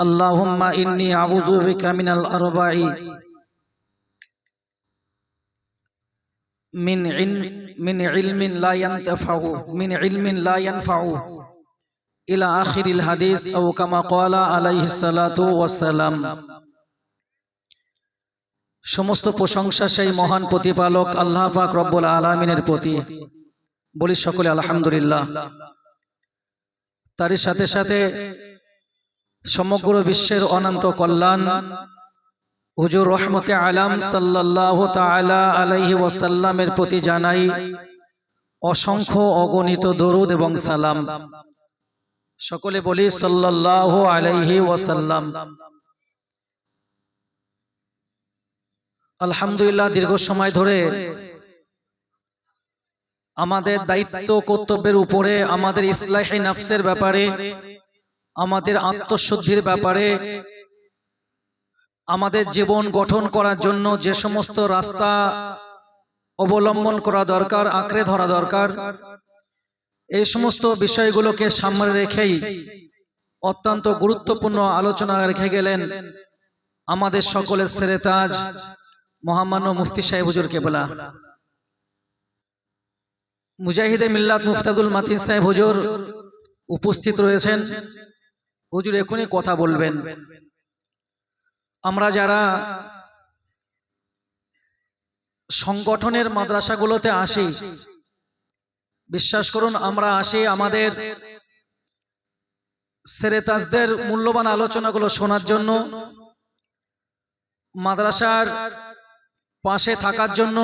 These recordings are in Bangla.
اللهم إني أعوذ بك من الأربع من علم من علم لا ينتفع من علم لا ينفع إلى آخر الحديث أو كما قال عليه الصلاة والسلام সমস্ত প্রশংসা সেই মহান প্রতিপালক আল্লাহ পাক রব্বুল আলমিনের প্রতি বলি সকলে আলহামদুলিল্লাহ তারই সাথে সাথে সমগ্র বিশ্বের অনন্ত কল্যাণ, হুজুর রহমতে আলাম সাল্লাহ তালা আলাইহি ওয়াসাল্লামের প্রতি জানাই অসংখ্য অগণিত দরুদ এবং সালাম। সকলে বলি সাল্লাহ আলাইহি ওয়াসাল্লাম। আলহামদুলিল্লাহ, দীর্ঘ সময় ধরে আমাদের দায়িত্ব কর্তব্যের উপরে আমাদের ইসলাহি নাফসের ব্যাপারে আমাদের আত্মশুদ্ধির ব্যাপারে আমাদের জীবন গঠন করার জন্য যে সমস্ত রাস্তা অবলম্বন করা দরকার আঁকড়ে ধরা দরকার এই সমস্ত বিষয়গুলোকে সামনে রেখেই অত্যন্ত গুরুত্বপূর্ণ আলোচনা রেখে গেলেন আমাদের সকলের সেরেতাজ মহামান্য মুফতি সাহেব হুজুর কেবলা। মুজাহিদে মিল্লাত মুফতাদুল মাতিন সাহেব হুজুর উপস্থিত রয়েছেন। হুজুর এখনই কথা বলবেন। আমরা যারা সংগঠনের মাদ্রাসাগুলোতে আসি, বিশ্বাস করুন, আমরা আসি আমাদের সেরেতাজদের মূল্যবান আলোচনাগুলো শোনার জন্য, মাদ্রাসার পাশে থাকার জন্য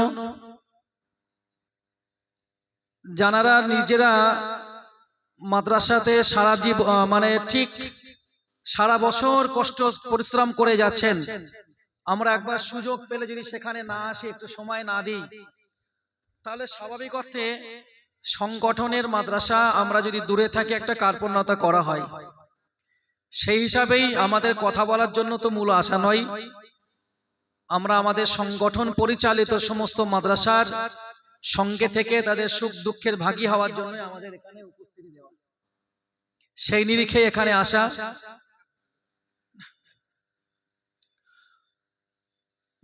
যারা নিজেরা মাদ্রাসাতে সারা জীব মানে ঠিক সারা বছর কষ্ট পরিশ্রম করে যাচ্ছেন। আমরা একবার সুযোগ পেলে যদি সেখানে না আসি, একটু সময় না দিই, তাহলে স্বাভাবিক অর্থে সংগঠনের মাদ্রাসা আমরা যদি দূরে থাকি একটা কার্পণ্যতা করা হয়। সেই হিসাবেই আমাদের কথা বলার জন্য তো মূল আশা নয়। আমরা আমাদের সংগঠন পরিচালিত সমস্ত মাদ্রাসার সঙ্গে থেকে তাদের সুখ দুঃখের ভাগী হওয়ার জন্য আমাদের এখানে উপস্থিতি দেওয়া। সেই নিরিখে এখানে আসা।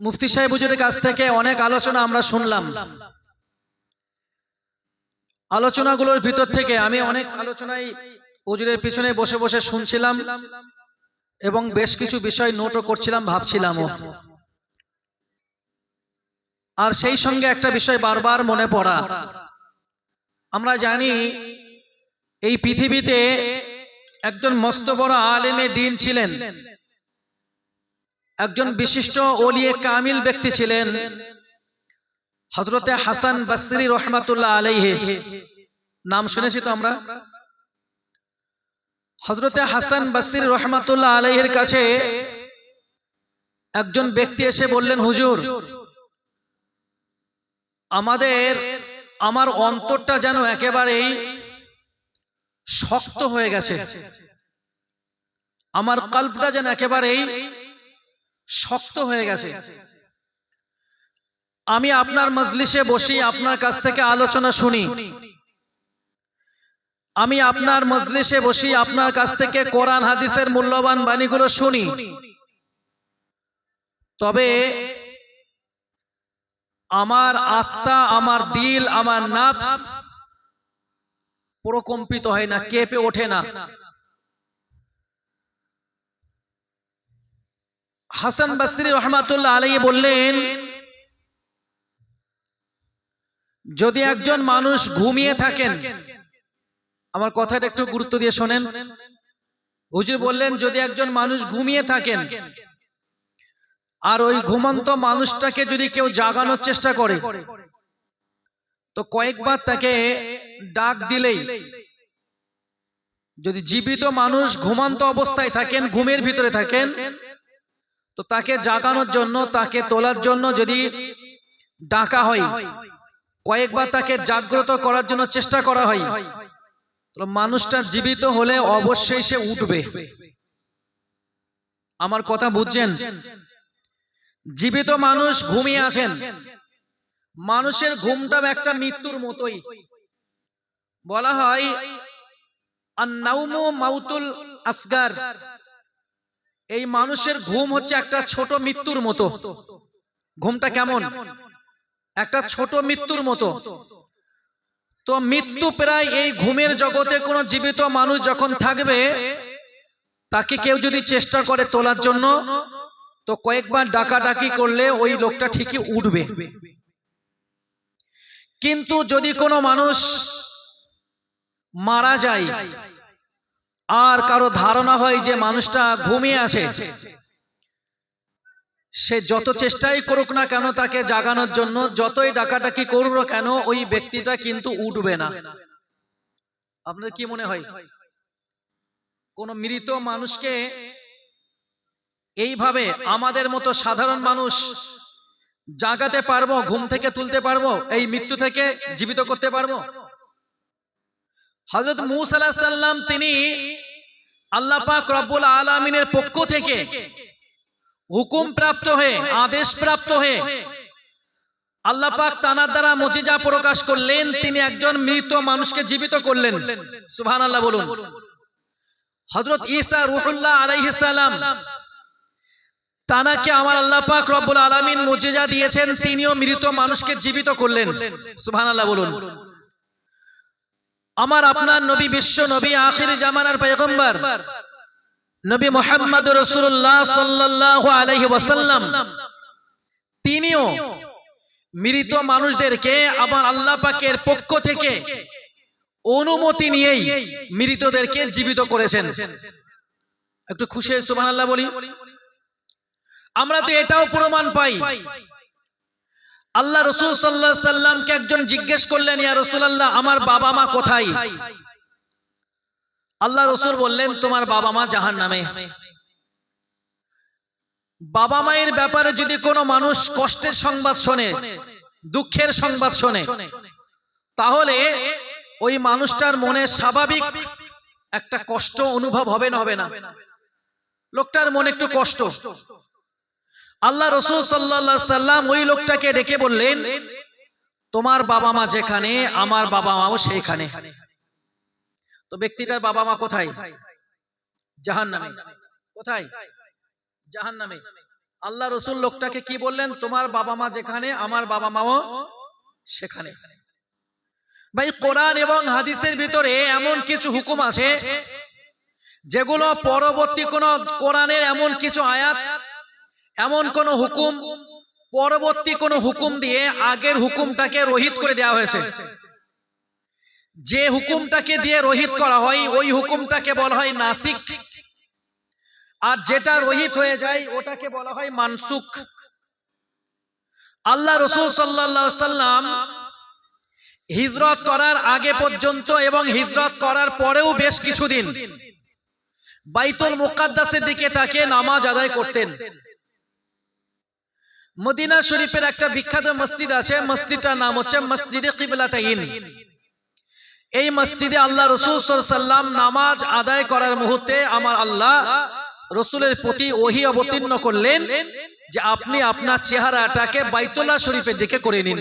মুফতি সাহেব হুজুরের কাছ থেকে অনেক আলোচনা আমরা শুনলাম। আলোচনাগুলোর ভিতর থেকে আমি অনেক আলোচনায় হুজুরের পিছনে বসে বসে শুনছিলাম এবং বেশ কিছু বিষয় নোটও করছিলাম ভাবছিলামও। আর সেই সঙ্গে একটা বিষয় বারবার মনে পড়া। আমরা জানি এই পৃথিবীতে একজন মস্ত বড় আলেমে দিন ছিলেন। একজন বিশিষ্ট ওলিয়ে কামিল ব্যক্তি ছিলেন। হজরতে হাসান বাসরি রহমাতুল্লাহ আলাইহে। নাম শুনেছি তো আমরা? হজরতে হাসান বাসরি রহমাতুল্লাহ আলাইহের কাছে একজন ব্যক্তি এসে বললেন হুজুর আমাদের, আমার অন্তরটা যেন একেবারেই শক্ত হয়ে গেছে। আমার কল্পটা যেন একেবারেই শক্ত হয়ে গেছে। আমি আপনার মজলিসে বসি, আপনার কাছ থেকে আলোচনা শুনি। আমি আপনার মজলিসে বসি, আপনার কাছ থেকে কোরআন, হাদিসের মূল্যবান বাণীগুলো শুনি। তবে আমার আত্মা, আমার দিল, আমার নাফস প্রকম্পিত হয় না, কেঁপে ওঠে না। হাসান বাসরি রহমাতুল্লাহ আলাই বললেন, যদি একজন মানুষ ঘুমিয়ে থাকেন, আমার কথাটা একটু গুরুত্ব দিয়ে শোনেন। হুজুর বললেন, যদি একজন মানুষ ঘুমিয়ে থাকেন আর ওই ঘুমন্ত মানুষটাকে যদি কেউ জাগানোর চেষ্টা করে, তো কয়েকবার তাকে ডাক দিলেই, যদি জীবিত মানুষ ঘুমান্ত অবস্থায় থাকেন, ঘুমের ভিতরে থাকেন, তো তাকে জাগানোর জন্য, তাকে তোলার জন্য যদি ডাকা হয়, কয়েকবার তাকে জাগ্রত করার জন্য চেষ্টা করা হয় তো মানুষটা জীবিত হলে অবশ্যই সে উঠবে। আমার কথা বুঝছেন? জীবিত মানুষ ঘুমিয়ে আছেন মানুষের ঘুমটা একটা মৃত্যুর মতোই। বলা হয় মাউতুল আসগার। এই মানুষের ঘুম হচ্ছে একটা ছোট মৃত্যুর মতো। ঘুমটা কেমন? একটা ছোট মৃত্যুর মতো। তো মৃত্যু প্রায় এই ঘুমের জগতে কোনো জীবিত মানুষ যখন থাকবে, তাকে কেউ যদি চেষ্টা করে তোলার জন্য তো কয়েকবার ডাকাডাকি করলে ওই লোকটা ঠিকই উঠবে। কিন্তু যদি কোনো মানুষ মারা যায়, আর কারও ধারণা হয় যে মানুষটা ঘুমিয়ে আছে, সে যত চেষ্টাই করুক না কেন তাকে জাগানোর জন্য, যতই ডাকাডাকি করুক না কেন, ওই ব্যক্তিটা কিন্তু উঠবে না। আপনাদের কি মনে হয়? কোন মৃত মানুষকে এইভাবে আমাদের মতো সাধারণ মানুষ জাগাতে পারব, ঘুম থেকে তুলতে পারব, এই মৃত্যু থেকে জীবিত করতে পারব? হজরত মুসাল্লাম তিনি আল্লাহ পাক রব্বুল আলমিনের পক্ষ থেকে হুকুম প্রাপ্ত হয়ে, আদেশ প্রাপ্ত হয়ে আল্লাহ পাক তানার দ্বারা মজিজা প্রকাশ করলেন, তিনি একজন মৃত মানুষকে জীবিত করলেন। সুবহান আল্লাহ বলুন। হজরত ঈসা রুহুল্লাহ আলাইহিস তানাকে আমার আল্লাহ পাক রব্বুল আলামিন মুজিজা দিয়েছেন, তিনিও মৃত মানুষকে জীবিত করলেন। সুবহানাল্লাহ বলুন। আমার আপনার নবী বিশ্ব নবী আখির জামানার পয়গম্বর, নবী মোহাম্মদ রসুল্লাহ সাল্লাল্লাহু আলাইহি ওয়াসাল্লাম, তিনিও মৃত মানুষদেরকে আমার আল্লাহ পাকের পক্ষ থেকে অনুমতি নিয়েই মৃতদেরকে জীবিত করেছেন। একটু খুশি সুবহানাল্লাহ বলি। আমরা তো এটাও প্রমাণ পাই। আল্লাহ রসুল সাল্লাহ সাল্লামকে একজন জিজ্ঞেস করলেন ইয়া রসুল আল্লাহ আমার বাবা মা কোথায়? আল্লাহ রসুল বললেন তোমার বাবা মা জাহান নামে বাবা মায়ের ব্যাপারে যদি কোনো মানুষ কষ্টের সংবাদ শোনে দুঃখের সংবাদ শোনে তাহলে ওই মানুষটার মনে স্বাভাবিক একটা কষ্ট অনুভব হবে না হবে না। লোকটার মনে একটু কষ্ট। আল্লাহ রসুল সাল্লাহ সাল্লাম ওই লোকটাকে ডেকে বললেন, তোমার বাবা মা যেখানে, আমার বাবা মাও সেইখানে। তো ব্যক্তিটার বাবা মা কোথায়? জাহান নামে কোথায়? জাহান নামে আল্লাহ রসুল লোকটাকে কি বললেন, তোমার বাবা মা যেখানে, আমার বাবা মাও সেখানে। ভাই, কোরআন এবং হাদিসের ভিতরে এমন কিছু হুকুম আছে, যেগুলো পরবর্তী কোন কোরআনের এমন কিছু আয়াত এমন কোন হুকুম পরবর্তী কোন হুকুম দিয়ে আগের হুকুমটাকে রহিত করে দেওয়া হয়েছে। যে হুকুমটাকে দিয়ে রহিত করা হয় ওই হুকুমটাকে বলা হয় নাসিক। আর যেটা রহিত হয়ে যায় ওটাকে বলা হয় মানসুক আল্লাহ রসুল সাল্লাহ সাল্লাম হিজরত করার আগে পর্যন্ত এবং হিজরত করার পরেও বেশ কিছুদিন বাইতুল মুকাদ্দাসের দিকে তাকে নামাজ আদায় করতেন। মদিনা শরীফের একটা বিখ্যাত মসজিদ আছে, মসজিদটার নাম হচ্ছে মসজিদে কিবলাতাইন। এই মসজিদে আল্লাহ রসুল সাল্লাম নামাজ আদায় করার মুহূর্তে আমার আল্লাহ রসুলের প্রতি ওহি অবতীর্ণ করলেন যে আপনি আপনার চেহারাটাকে বাইতুল্লাহ শরীফের দিকে করে নিন।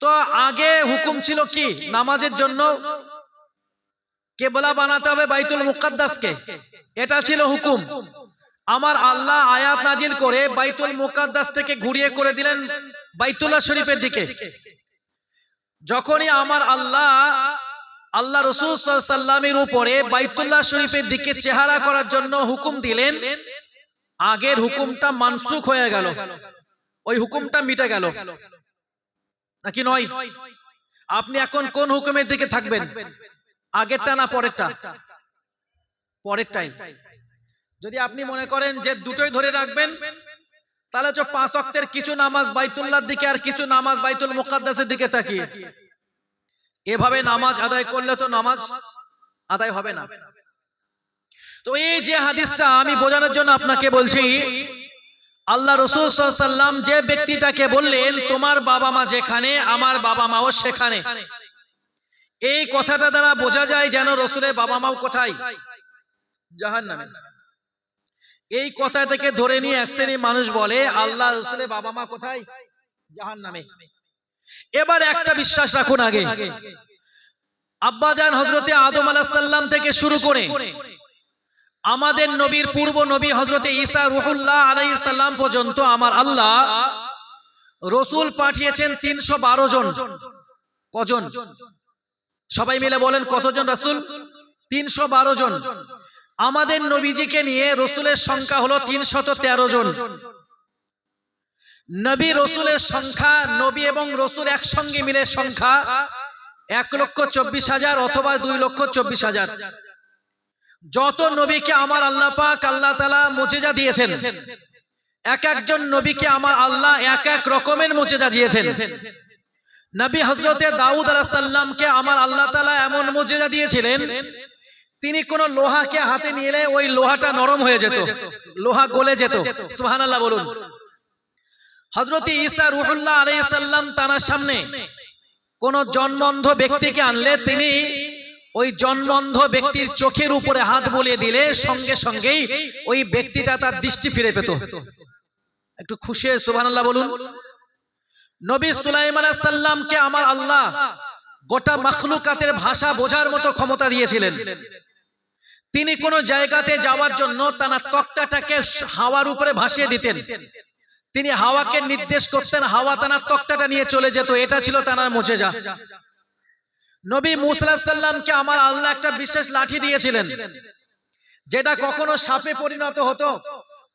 তো আগে হুকুম ছিল কি? নামাজের জন্য কেবলা বানাতে হবে বাইতুল মুকাদ্দাসকে। এটা ছিল হুকুম। আমার আল্লাহ আয়াত নাজিল করে বাইতুল মুকাদ্দাস থেকে ঘুরিয়ে করে দিলেন বাইতুল্লাহ শরীফের দিকে। যখনই আমার আল্লাহ আল্লাহ রসুল সাল্লামের উপরে বাইতুল্লাহ শরীফের দিকে চেহারা করার জন্য হুকুম দিলেন, আগের হুকুমটা মানসুখ হয়ে গেল। ওই হুকুমটা মিটে গেল। নাকি নয়? আপনি এখন কোন হুকুমের দিকে থাকবেন? আগেরটা না পরেরটা? পরেরটাই। যদি আপনি মনে করেন যে দুটোই ধরে রাখবেন, তাহলে হচ্ছে পাঁচ অক্টের কিছু নামাজ বাইতুল্লার দিকে আর কিছু নামাজ বাইতুল মুকাদ্দাসের দিকে তাকিয়ে। এভাবে নামাজ আদায় করলে তো নামাজ আদায় হবে না। তো এই যে হাদিসটা আমি বোঝানোর জন্য আপনাকে বলছি, আল্লাহ রসুল সাল্লাম যে ব্যক্তিটাকে বললেন, তোমার বাবা মা যেখানে, আমার বাবা মাও সেখানে। এই কথাটা দ্বারা বোঝা যায় যেন রসুলের বাবা মাও কোথায়? জাহান নামে এই কথা থেকে ধরে নিয়ে এক শ্রেণি মানুষ বলে, আল্লাহ বাবা মা কোথায়? জাহান নামে এবার একটা বিশ্বাস রাখুন আগে। আব্বাজান হজরতে আদম আলাহাল্লাম থেকে শুরু করে আমাদের নবীর পূর্ব নবী হজরতে ঈসা রুহুল্লাহ আলাইসাল্লাম পর্যন্ত আমার আল্লাহ রসুল পাঠিয়েছেন তিনশো বারো জন। কজন? সবাই মিলে বলেন কতজন রসুল? তিনশো বারো জন। আমাদের নবীজিকে নিয়ে রসুলের সংখ্যা হলো তিনশত তেরো জন। নবী রসুলের সংখ্যা নবী এবং রসুল একসঙ্গে মিলে সংখ্যা এক লক্ষ চব্বিশ হাজার অথবা দুই লক্ষ চব্বিশ হাজার। যত নবীকে আমার আল্লাহ পাক আল্লাহ তালা মোচেজা দিয়েছেন এক একজন নবীকে আমার আল্লাহ এক এক রকমের মোচেজা দিয়েছেন। নবী হজরতে দাউদ আলাহাল্লামকে আমার আল্লাহ তালা এমন মোচেজা দিয়েছিলেন তিনি কোন লোহাকে হাতে নিলে ওই লোহাটা নরম হয়ে যেত, লোহা গলে যেত। সুহান আল্লাহ বলুন। হজরত ঈসা রুহুল্লাহ আলাইসাল্লাম তার সামনে কোন জন্মন্ধ ব্যক্তিকে আনলে তিনি ওই জন্মন্ধ ব্যক্তির চোখের উপরে হাত বলিয়ে দিলে সঙ্গে সঙ্গেই ওই ব্যক্তিটা তার দৃষ্টি ফিরে পেত। একটু খুশি হয়ে সুবহানাল্লাহ বলুন। নবী সুলাইমান সাল্লামকে আমার আল্লাহ গোটা মখলুকাতের ভাষা বোঝার মতো ক্ষমতা দিয়েছিলেন। তিনি কোন জায়গাতে যাওয়ার জন্য তার তক্তাটাকে হাওয়ার উপরে ভাসিয়ে দিতেন। তিনি হাওয়াকে নির্দেশ করতেন, হাওয়া তানার তক্তাটা নিয়ে চলে যেত, এটা ছিল তানার মোজেজা। নবী মুসাল্লামকে আমার আল্লাহ একটা বিশেষ লাঠি দিয়েছিলেন, যেটা কখনো সাপে পরিণত হতো,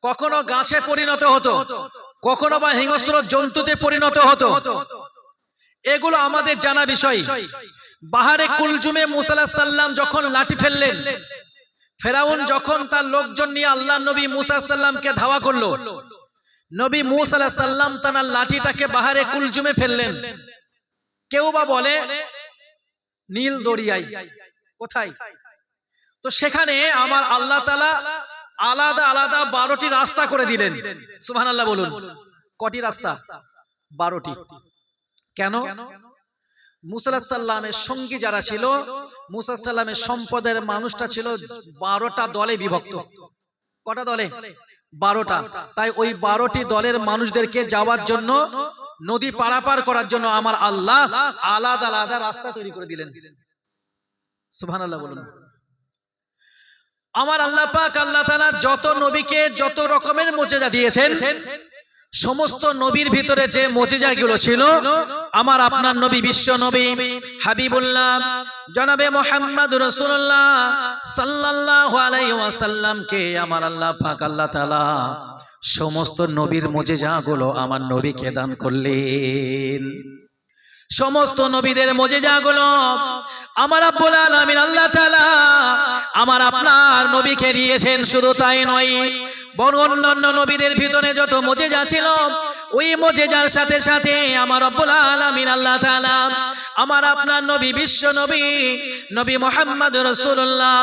কখনো গাছে পরিণত হতো, কখনো বা হিংস্র জন্তুতে পরিণত হতো। এগুলো আমাদের জানা বিষয়। বাহারে কুলজুমে মুসাল্লাম যখন লাঠি ফেললেন ফেরাউন যখন তার লোকজন নিয়ে আল্লাহ নবী মুসা সাল্লামকে ধাওয়া করল, নবী মুসা সাল্লাম তার লাঠিটাকে বাহারে কুলজুমে ফেললেন। কেউ বা বলে, নীল দরিয়াই, কোথায়? তো সেখানে আমার আল্লাহ তালা আলাদা আলাদা বারোটি রাস্তা করে দিলেন। সুহান আল্লাহ বলুন, কটি রাস্তা? বারোটি। কেন? মুসাল্লামের সঙ্গী যারা ছিল মুসাল্লামের সম্পদের মানুষটা ছিল বারোটা দলে বিভক্ত। কটা দলে? বারোটা। তাই ওই বারোটি দলের মানুষদেরকে যাওয়ার জন্য, নদী পারাপার করার জন্য আমার আল্লাহ আলাদা আলাদা রাস্তা তৈরি করে দিলেন। সুহান আল্লাহ বলুন। আমার আল্লাহ পাক আল্লাহ তালা যত নবীকে যত রকমের মোচেজা দিয়েছেন সমস্ত নবীর ভিতরে যে মজিজাগুলো ছিল, আমার আপনার নবী বিশ্ব নবী হাবিবুল্লাহ, জনাবে মোহাম্মদ রসুল্লাহ সাল্লাহ আলাইসাল্লামকে আমার আল্লাহ পাক, আল্লাহ তালা সমস্ত নবীর মজিজাগুলো আমার নবীকে দান করলেন। সমস্ত নবীদের মোজেজাগুলো আমার আব্বুল আলামিন আল্লাহ তাআলা আমার আপনার নবীকে দিয়েছেন, শুধু তাই নয় বড় অন্যান্য নবীদের ভিতরে যত মজে ছিল ওই মোজেজার সাথে সাথে আমার রব্বুল আলামিন আল্লাহ তাআলা আমার আপনার নবী, বিশ্ব নবী নবী মোহাম্মদ রাসূলুল্লাহ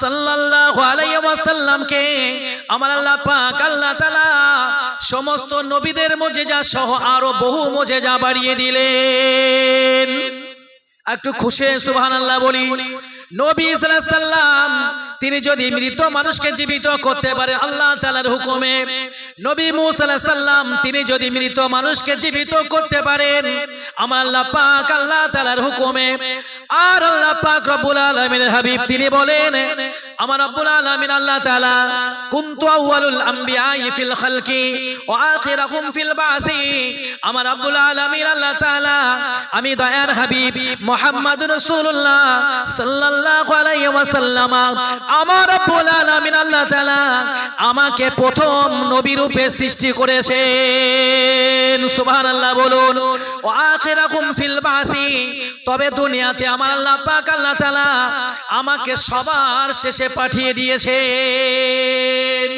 সাল্লাল্লাহু আলাইহি আমার আল্লাহ পাক আল্লাহ তাআলা সমস্ত নবীদের মোজেজা সহ আরও বহু মোজেজা বাড়িয়ে দিলেন। একটু খুশি সুবহানাল্লাহ বলি নবী সাল্লাম তিনি যদি মৃত মানুষকে জীবিত করতে পারে, আল্লাহ তালার হুকুমে, নবী মুসাল্লাম তিনি যদি মৃত মানুষকে জীবিত করতে পারেন, আমার আল্লাহ পাক আল্লাহ তালার হুকুমে, আর আল্লাহ পাক রব্বুল আলমের হাবিব তিনি বলেন আমার রব্বুল আলামিন আল্লাহ তাআলা, কুনতু আউয়ালুল আমবিয়াই ফিল খালকি ওয়া আখিরাহুম ফিল বাসি। আমার রব্বুল আলামিন আল্লাহ তাআলা, আমি দয়ার হাবিব মুহাম্মদ রাসূলুল্লাহ সাল্লাল্লাহু আলাইহি ওয়াসাল্লাম। আমার রব্বুল আলামিন আল্লাহ তাআলা, আমাকে প্রথম নবী রূপে সৃষ্টি করেছেন। সুবহানাল্লাহ বলুন ওয়া আখিরাহুম ফিল বাসি। তবে দুনিয়াতে আমার আল্লাহ পাক আল্লাহ তাআলা আমাকে সবার শেষে পাঠিয়ে দিয়েছেন।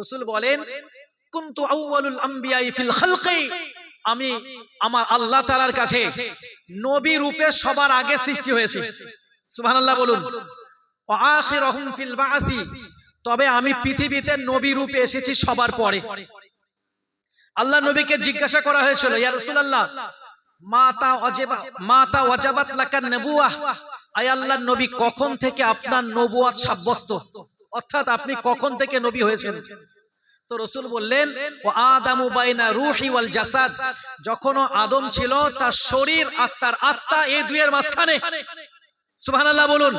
রসুল বলেন, কুনতু আমি আমার আল্লাহ তাআলার কাছে নবী রূপে সবার আগে সৃষ্টি হয়েছে। সুবহানাল্লাহ বলুন। তবে আমি পৃথিবীতে নবী রূপে এসেছি সবার পরে। আল্লাহ নবীকে জিজ্ঞাসা করা হয়েছিল, ইয়া রাসূলুল্লাহ, মাতা ওয়াজিবা, মাতা ওয়াজাবাত লাকান নবুয়াহ আয় আল্লাহর নবী, কখন থেকে আপনার নবুয়াত সাব্যস্ত? অর্থাৎ আপনি কখন থেকে নবী হয়েছেন? তো রসুল বললেন, ও আদামু বাইনা রুহি ওয়াল জাসাদ। যখন আদম ছিল, তার শরীর আর তার আত্মা এই দুইয়ের মাঝখানে। সুবহানাল্লাহ বলুন।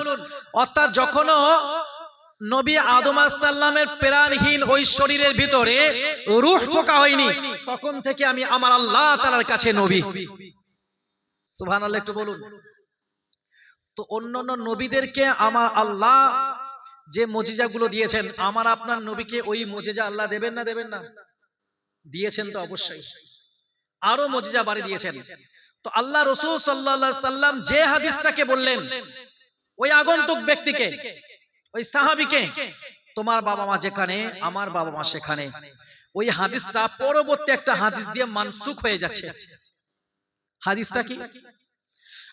অর্থাৎ যখনও নবী আদম সাল্লামের প্রাণহীন ওই শরীরের ভিতরে রূহ পোকা হয়নি, তখন থেকে আমি আমার আল্লাহ তালার কাছে নবী। সুবহানাল্লাহ একটু বলুন। তো অন্যান্য নবীদেরকে আমার আল্লাহ যে মজিজাগুলো দিয়েছেন আমার আপনার নবীকে ওই মজিজা আল্লাহ দেবেন না দেবেন না? দিয়েছেন তো অবশ্যই। আরও মজিজা বাড়ি দিয়েছেন। তো আল্লাহ রসুল সাল্লাহ সাল্লাম যে হাদিসটাকে বললেন ওই আগন্তুক ব্যক্তিকে ওই সাহাবিকে তোমার বাবা মা যেখানে আমার বাবা মা সেখানে। ওই হাদিসটা পরবর্তী একটা হাদিস দিয়ে মানসুখ হয়ে যাচ্ছে। হাদিসটা কি?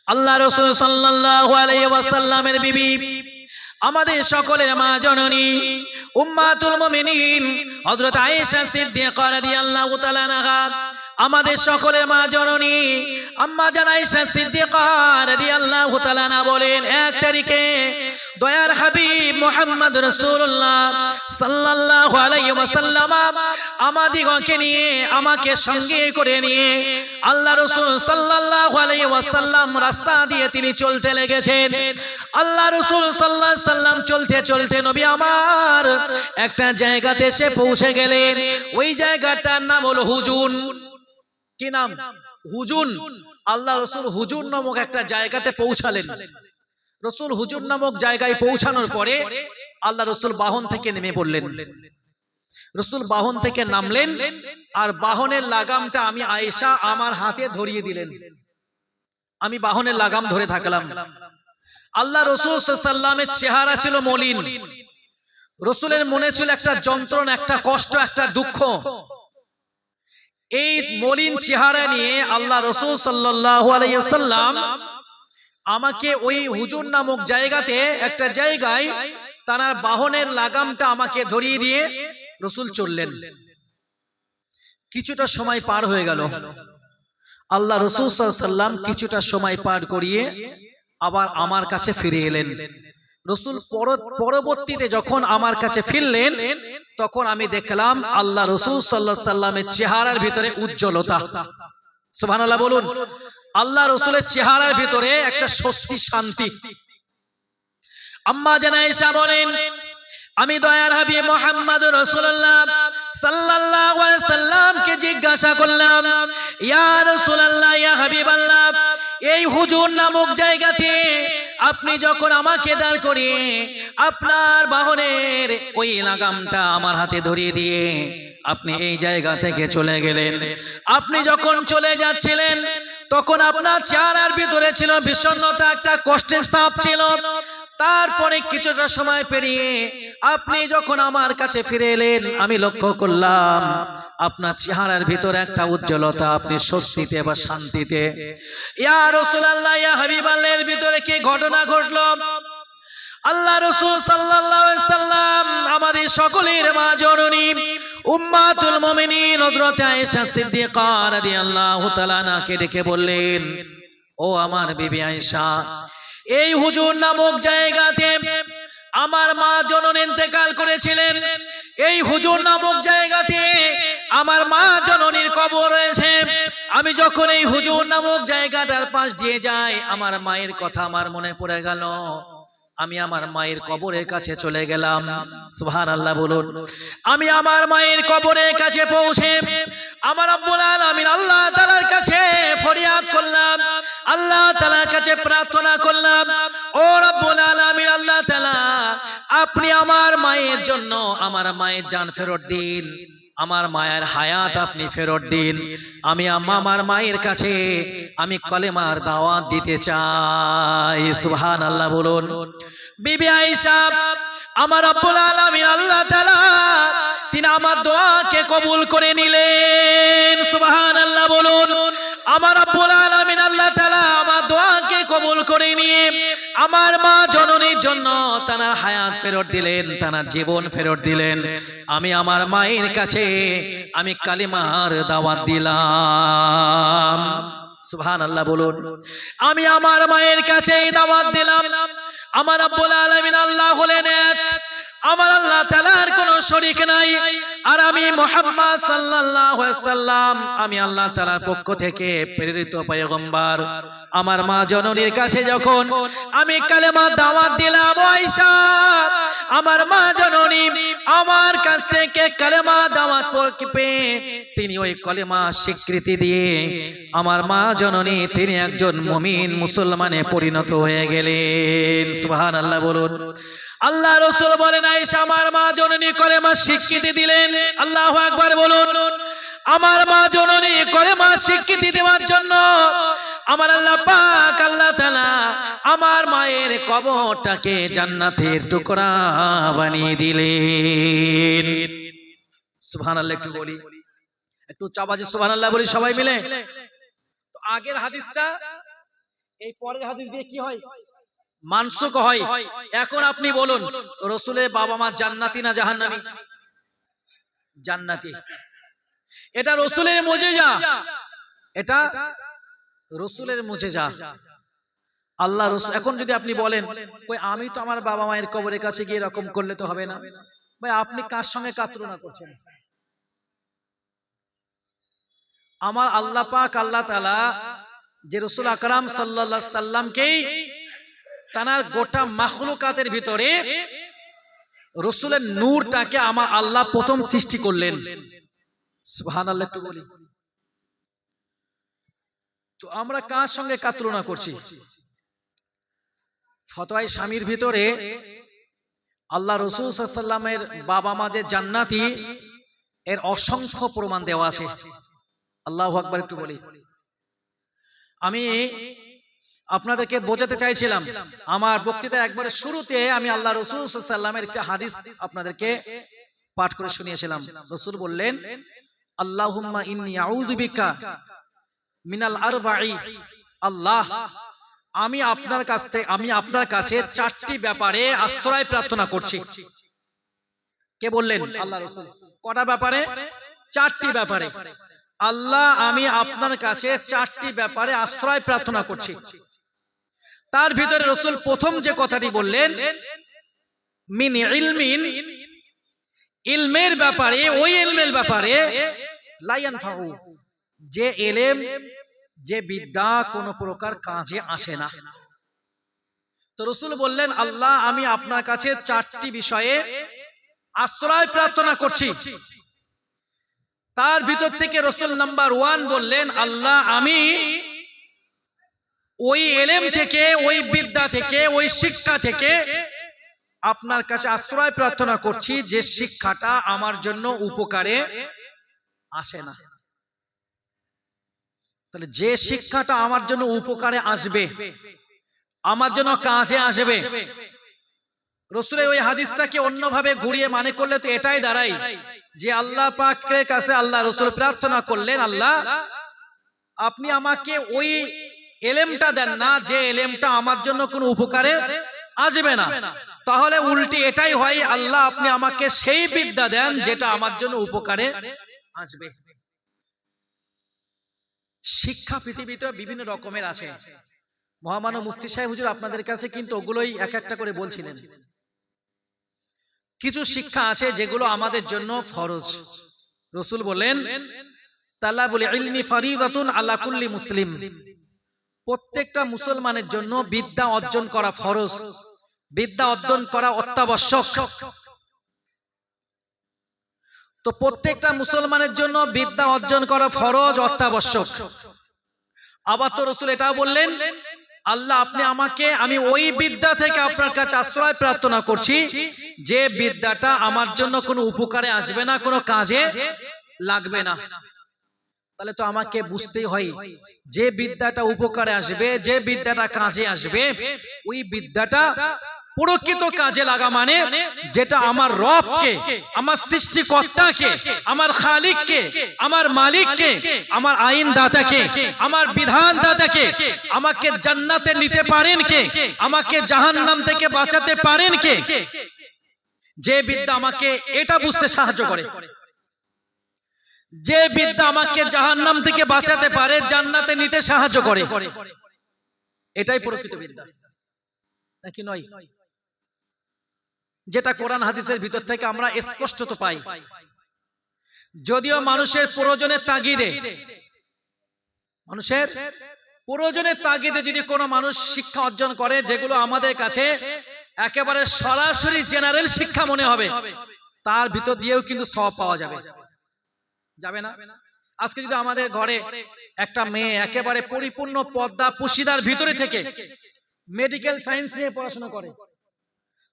আল্লাহ রসুল সাল্লাহ আলাইসাল্লামের বিবি, আমাদের সকলের মা জননী, উম্মাতুল মুমিনিন, হযরত আয়েশা সিদ্দিকা রাদিয়াল্লাহু তাআলা আনহা আমাদের সকলের মা জননী আম্মা জান আয়েশা সিদ্দিকা রাদিয়াল্লাহু তাআলা আনহা বলেন এক তারিখে দয়ার হাবিব মুহাম্মদ রাসূলুল্লাহ সাল্লাল্লাহু আলাইহি ওয়াসাল্লাম আমাদিগকে নিয়ে আমাকে সঙ্গে করে নিয়ে আল্লাহ রসুল সাল্লাল্লাহু আলাইহি ওয়াসাল্লাম রাস্তা দিয়ে তিনি চলতে লেগেছেন। আল্লাহ রসুল সাল্লাল্লাহু আলাইহি সাল্লাম চলতে চলতে নবী আমার একটা জায়গাতে এসে পৌঁছে গেলেন। ওই জায়গাটার নাম হলো হুজুন কি নাম? হুজুন। আল্লাহ রসুল হুজুন নামক একটা জায়গাতে পৌঁছালেন। রসুল হুজুর নামক জায়গায় পৌঁছানোর পরে আল্লাহ রসুল বাহন থেকে নেমে পড়লেন। রসুল বাহন থেকে নামলেন আর বাহনের লাগামটা আমি আয়েশা আমার হাতে ধরিয়ে দিলেন। আমি বাহনের লাগাম ধরে থাকলাম। আল্লাহ রসুল সাল্লামের চেহারা ছিল মলিন। রসুলের মনে ছিল একটা যন্ত্রণা, একটা কষ্ট, একটা দুঃখ। এই মলিন চেহারা নিয়ে আল্লাহ রসুল সাল্লাম আমাকে ওই হুজুর নামক জায়গাতে একটা জায়গায় তার বাহনের লাগামটা আমাকে ধরিয়ে দিয়ে রসুল চললেন। কিছুটা সময় পার হয়ে গেল। আল্লাহ রসুল সাল্লাম কিছুটা সময় পার করিয়ে আবার আমার কাছে ফিরে এলেন। রসুল পরবর্তীতে যখন আমার কাছে ফিরলেন, তখন আমি দেখলাম আল্লাহ রসুল সাল্লাহ সাল্লামের চেহারার ভিতরে উজ্জ্বলতা। সুবাহ বলুন, আল্লাহ রসুলের চেহারার ভিতরে একটা স্বস্তি, শান্তি। আম্মা জানাইশা বলেন, আমি দয়ার হাবি মোহাম্মদ রসুল্লাহ সাল্লামকে জিজ্ঞাসা করলাম, ইয়া রাসূলুল্লাহ, ইয়া হাবিবাল্লাহ, এই হুজুর নামক জায়গাতে আপনি যখন আমাকে দাঁড় করিয়ে আপনার বাহনের ওই লাগামটা আমার হাতে ধরিয়ে দিয়ে আপনি এই জায়গা থেকে চলে গেলেন। আপনি যখন চলে যাচ্ছিলেন, তখন আপনার চেহারার ভিতরে ছিল বিষণ্ণতা, একটা কষ্টের সাপ ছিল। তারপরে কিছুটা সময় পেরিয়ে আপনি যখন আমার কাছে ফিরে এলেন, আমি লক্ষ্য করলাম আপনার চেহারার ভিতরে একটা উজ্জ্বলতা, আপনি স্বস্তিতে বা শান্তিতে। ইয়া রাসূলুল্লাহ, ইয়া হাবিবাল্লাহর ভিতরে কি ঘটনা ঘটলো? আল্লাহ রসুল সাল্লাম আমাদের সকলের মা জননী, উম্মাতুল মুমিনিন, হযরত আয়েশা সিদ্দিকা রাদিয়াল্লাহু তাআলা নাকে ডেকে বললেন, ও আমার বিবি আয়েশা এই হুজুর নামক জায়গাতে আমার মা জনন ইন্তেকাল করেছিলেন। এই হুজুর নামক জায়গাতে আমার মা জননীর কবর রয়েছে। আমি যখন এই হুজুর নামক জায়গাটার পাশ দিয়ে যাই, আমার মায়ের কথা আমার মনে পড়ে গেল। আমি আমার মায়ের কবরের কাছে চলে গেলাম। সুহান আল্লাহ বলুন। আমি আমার মায়ের কবরের কাছে পৌঁছে, আমার আব্বুল আলামিন আল্লাহ কাছে প্রার্থনা করলাম, ও রব্বুল আলামিন, আল্লাহ তাআলা, আপনি আমার মায়ের জন্য আমার মায়ের জান ফেরত দিন। আমার মায়ের হায়াত আপনি ফেরত দিন। আমি আমার মায়ের কাছে আমি কলেমার দাওয়াত দিতে চাই। সুহান আল্লাহ বলুন। বিবি আয়েশা, আমার আব্বুল আলামিন আল্লাহ তাআলা তিনি আমার দোয়াকে কবুল করে নিলেন। সুবহান আল্লাহ বলুন। আমার আব্বুল আলামিন আল্লাহ তাআলা আমার দোয়াকে কবুল করে নিয়ে আমার মা জননীর জন্য তার হায়াত ফেরত দিলেন তার জীবন ফেরত দিলেন। আমি আমার মায়ের কাছে আমি কালিমার দাওয়াত দিলাম। সুহান আল্লাহ বলুন। আমি আমার মায়ের কাছে দাওয়াত দিলাম। আমার আব্বুল আলামিন আল্লাহ হলেন এক। আমার আল্লাহ তাআলার কোনো শরিক নাই। আর আমি মোহাম্মদ সাল্লাম আমি আল্লাহ তাআলার পক্ষ থেকে প্রেরিত পয়গম্বর। আমার মা জননীর কাছে যখন আমি কালেমা দাওয়াত দিলাম আমার মা জননী আমার কাছ থেকে কালেমা দাওয়াত পেয়ে তিনি ওই কলেমা স্বীকৃতি দিয়ে আমার মা জননী, তিনি একজন মমিন মুসলমানে পরিণত হয়ে গেলেন। সুহান আল্লাহ বলুন। আল্লাহ রসুল বলেন, আয়েশা আমার মা জননী করে মা স্বীকৃতি দিলেন। আল্লাহ আকবার বলুন, আমার মা জননী করে মা স্বীকৃতি দেওয়ার জন্য আমার আল্লাহ পাক, আল্লাহ তাআলা আমার মায়ের কবরটাকে জান্নাতের টুকরা বানিয়ে দিলেন। সুবহানাল্লাহ, একটু বলি, একটু চাবাজে সুবহানাল্লাহ বলি সবাই মিলে। আগের হাদিসটা, এই পরের হাদিস দিয়ে কি হয়? মানসুক হয়। এখন আপনি বলুন, রসুলের বাবা মা জান্নাতি না জাহান্নামি? জান্নাতি। এটা রসুলের মুজেজা। এটা রসুলের মুজেজা। আল্লাহ রসুল, এখন যদি আপনি বলেন, কই, আমি তো আমার বাবা মায়ের কবরের কাছে গিয়ে এরকম করলে তো হবে না? ভাই, আপনি কার সঙ্গে কাতরুনা করছেন? আমার আল্লাহ পাক, আল্লাহ তাআলা যে রসুল আকরাম সাল্লাল্লাহু সাল্লামকেই তানার গোটা মাখলুকাতের ভিতরে রসুলের নূরটাকে আমার আল্লাহ প্রথম সৃষ্টি করলেন। তো আমরা কার সঙ্গে কাতুলনা করছি? ফতোয়াই স্বামীর ভিতরে আল্লাহ রসুল সাল্লামের বাবা মা যে জান্নাতি, এর অসংখ্য প্রমাণ দেওয়া আছে। আল্লাহ আকবার একটু বলি। আমি আপনাদেরকে বোঝাতে চাইছিলাম। আমার বক্তৃতা একবারে শুরুতে আমি আল্লাহ রসুল সাল্লামের একটা হাদিস আপনাদেরকে পাঠ করে শুনিয়েছিলাম। রসুল বললেন আল্লাহুম্মা ইন্নি আউযু বিকা মিনাল আরবাই আল্লাহ আমি আপনার কাছ থেকে আমি আপনার কাছে চারটি ব্যাপারে আশ্রয় প্রার্থনা করছি। কে বললেন? আল্লাহ রসুল। কটা ব্যাপারে? চারটি ব্যাপারে। আল্লাহ আমি আপনার কাছে চারটি ব্যাপারে আশ্রয় প্রার্থনা করছি। তার ভিতরে রসুল প্রথম যে কথাটি বললেন, মিন ইলমিন, ইলমের ব্যাপারে, ওই ইলমের ব্যাপারে লাইয়ান ফাউ যে এলেম, যে বিদ্যা কোন প্রকার কাজে আসে না। তো রসুল বললেন, আল্লাহ, আমি আপনার কাছে চারটি বিষয়ে আশ্রয় প্রার্থনা করছি। তার ভিতর থেকে রসুল নাম্বার ওয়ান বললেন, আল্লাহ, আমি ওই এলেম থেকে, ওই বিদ্যা থেকে, ওই শিক্ষা থেকে আপনার কাছে আশ্রয় প্রার্থনা করছি যে শিক্ষাটা আমার জন্য উপকারে আসে না। তাহলে যে শিক্ষাটা আমার জন্য উপকারে আসবে, আমার জন্য কাজে আসবে, রসুলের ওই হাদিসটাকে অন্যভাবে ঘুরিয়ে মানে করলে তো এটাই দাঁড়াই যে আল্লাহ পাকের কাছে আল্লাহ রসুল প্রার্থনা করলেন, আল্লাহ আপনি আমাকে ওই এলেমটা দেন না, যে এলেমটা আমার জন্য কোনো উপকারে আসবে না। তাহলে উল্টি এটাই হয়, আল্লাহ আপনি আমাকে সেই বিদ্যা দেন যেটা আমার জন্য উপকারে আসবে। শিক্ষা পৃথিবীতে বিভিন্ন রকমের আছে। মহামানব মুফতি সাহেব হুজুর আপনাদের কাছে কিন্তু ওগুলোই এক একটা করে বলছিলেন। কিছু শিক্ষা আছে যেগুলো আমাদের জন্য ফরজ। রসুল বলেন তাল্লা বলে ইলমি ফারিদাতুন আলা কুল্লি মুসলিম। প্রত্যেকটা মুসলমানের জন্য বিদ্যা অর্জন করা ফরজ। বিদ্যা অর্জন করা অত্যাবশ্যক। তো প্রত্যেকটা মুসলমানের জন্য বিদ্যা অর্জন করা ফরজ, অত্যাবশ্যক। আবার তো রসুল এটাও বললেন, আল্লাহ, আপনি আমাকে, আমি ওই বিদ্যা থেকে আপনার কাছে আশ্রয় প্রার্থনা করছি, যে বিদ্যাটা আমার জন্য কোনো উপকারে আসবে না, কোনো কাজে লাগবে না। তাহলে তো আমাকে বুঝতেই হয় যে বিদ্যাটা উপকারে আসবে যে বিদ্যাটা কাজে আসবে ওই বিদ্যাটা প্রকৃত কাজে লাগা মানে যেটা আমার রবকে আমার সৃষ্টিকর্তাকে আমার খালিককে আমার মালিককে আমার আইন দাতাকে আমার বিধান দাতাকে আমাকে জান্নাতে নিতে পারেন কে? আমাকে জাহান্নাম থেকে বাঁচাতে পারেন কে? যে বিদ্যা আমাকে এটা বুঝতে সাহায্য করে। যে বিদ্যা আমাকে জাহান্নাম থেকে বাঁচাতে পারে, জান্নাতে নিতে সাহায্য করে। এটাই প্রকৃত বিদ্যা। নাকি নয়? যেটা কোরআন হাদিসের ভিতর থেকে আমরা স্পষ্টত পাই। যদিও মানুষের প্রয়োজনের তাগিদে, মানুষের প্রয়োজনের তাগিদে যদি কোনো মানুষ শিক্ষা অর্জন করে, যেগুলো আমাদের কাছে একেবারে সরাসরি জেনারেল শিক্ষা মনে হবে, তার ভিতর দিয়েও কিন্তু সব পাওয়া যাবে। যাবে না। আজকে যদি আমাদের ঘরে একটা মেয়ে একেবারে পরিপূর্ণ পদ্মা পুশিদার ভিতরে থেকে মেডিকেল সায়েন্স নিয়ে পড়াশোনা করে।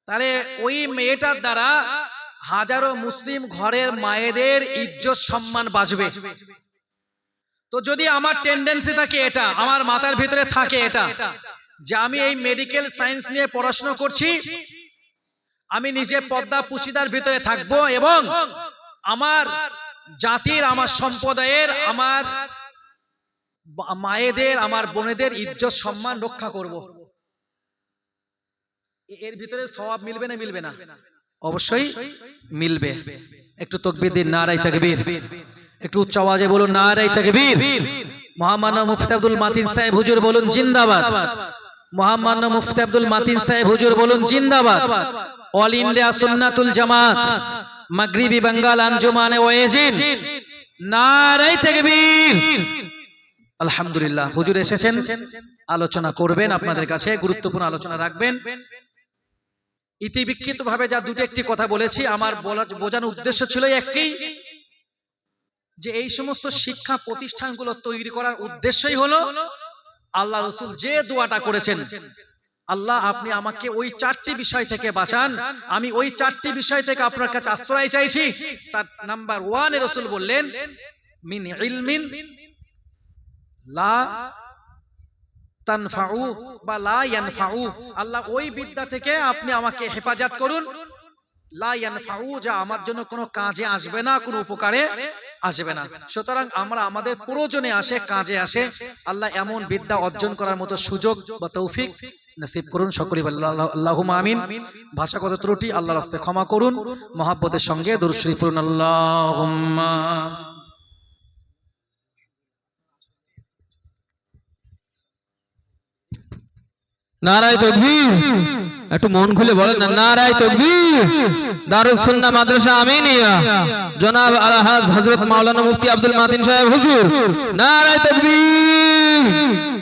তাহলে ওই মেয়েটার দ্বারা হাজারো মুসলিম ঘরের মায়েদের ইজ্জত সম্মান বাঁচবে। তো যদি আমার টেন্ডেন্সি থাকে এটা আমার মাথার ভিতরে থাকে এটা যে আমি এই মেডিকেল সায়েন্স নিয়ে পড়াশোনা করছি আমি নিজে পদ্মা পুশিদার ভিতরে থাকব এবং আমার জাতির, আমার সম্প্রদায়ের, আমার মায়েদের, আমার বোনেদের ইজ্জত, সম্মান রক্ষা করব। এর ভিতরে সওয়াব মিলবে না মিলবে না? অবশ্যই মিলবে। একটু তকবির দিন নারাই তাকবীর। একটু উচ্চ আওয়াজে বলুন নারাই তাকবীর। মহামান্য মুফতি আব্দুল মাতিন সাহেব, হুজুর বলুন, জিন্দাবাদ। মহামান্য মুফতি আব্দুল মাতিন সাহেব, হুজুর বলুন, জিন্দাবাদ। All India Sunnatul Jamaat. মাগরিবি Bengal আঞ্জুমানে ওয়েজিন নারাই তাকবীর। আলহামদুলিল্লাহ, হুজুর এসেছেন। আলোচনা করবেন আপনাদের কাছে, গুরুত্বপূর্ণ আলোচনা রাখবেন। ইতিবিক্ষিত ভাবে যা দুটো একটি কথা বলেছি, আমার বোঝানোর উদ্দেশ্য ছিল একটি, যে এই সমস্ত শিক্ষা প্রতিষ্ঠানগুলো তৈরি করার উদ্দেশ্যই হলো আল্লাহ রসুল যে দোয়াটা করেছেন আল্লাহ, আপনি আমাকে ওই চারটি বিষয় থেকে বাঁচান। আমি ওই চারটি বিষয় থেকে আপনার কাছে আশ্রয় চাইছি। তার নাম্বার ওয়ান রসুল বললেন, মিন ইলমিন লা তানফাউ বা লা ইয়ানফাউ। আল্লাহ, ওই বিদ্যা থেকে আপনি আমাকে হেফাজত করুন। লা ইয়ানফাউ, যা আমার জন্য কোনো কাজে আসবে না, কোনো উপকারে আসবে না। সুতরাং আমরা আমাদের প্রয়োজনে আসে, কাজে আসে। আল্লাহ এমন বিদ্যা অর্জন করার মতো সুযোগ বা তৌফিক নসিব করুন সকলে আল্লাহুম আমিন। ভাষাগত ত্রুটি, আল্লাহর রাস্তায় ক্ষমা করুন। মহাব্বতের সঙ্গে দরুদ শরীফ পড়ুন, আল্লাহুম্মা। নারায় তকবীর। একটু মন খুলে বলেন না, নারায় তকবীর। দারুস মাদ্রাসা আমিনিয়া। জনাব আলহাজ হযরত মাওলানা মুফতি আব্দুল মাতিন সাহেব হুজুর। নারায় তকবীর।